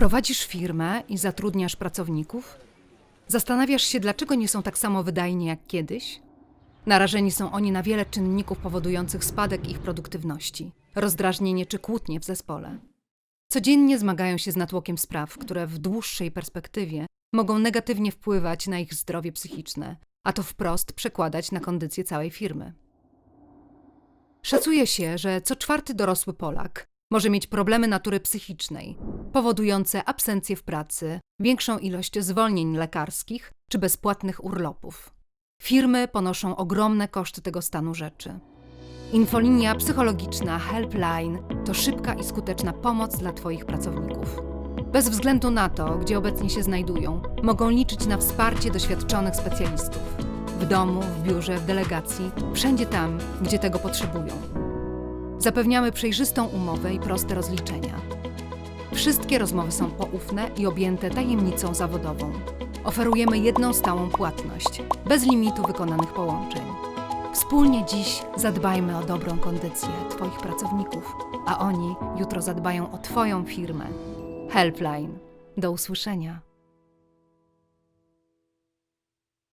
Prowadzisz firmę i zatrudniasz pracowników? Zastanawiasz się, dlaczego nie są tak samo wydajni jak kiedyś? Narażeni są oni na wiele czynników powodujących spadek ich produktywności, rozdrażnienie czy kłótnie w zespole. Codziennie zmagają się z natłokiem spraw, które w dłuższej perspektywie mogą negatywnie wpływać na ich zdrowie psychiczne, a to wprost przekładać na kondycję całej firmy. Szacuje się, że co czwarty dorosły Polak może mieć problemy natury psychicznej, powodujące absencję w pracy, większą ilość zwolnień lekarskich czy bezpłatnych urlopów. Firmy ponoszą ogromne koszty tego stanu rzeczy. Infolinia psychologiczna Helpline to szybka i skuteczna pomoc dla Twoich pracowników. Bez względu na to, gdzie obecnie się znajdują, mogą liczyć na wsparcie doświadczonych specjalistów. W domu, w biurze, w delegacji, wszędzie tam, gdzie tego potrzebują. Zapewniamy przejrzystą umowę i proste rozliczenia. Wszystkie rozmowy są poufne i objęte tajemnicą zawodową. Oferujemy jedną stałą płatność, bez limitu wykonanych połączeń. Wspólnie dziś zadbajmy o dobrą kondycję Twoich pracowników, a oni jutro zadbają o Twoją firmę. Helpline. Do usłyszenia.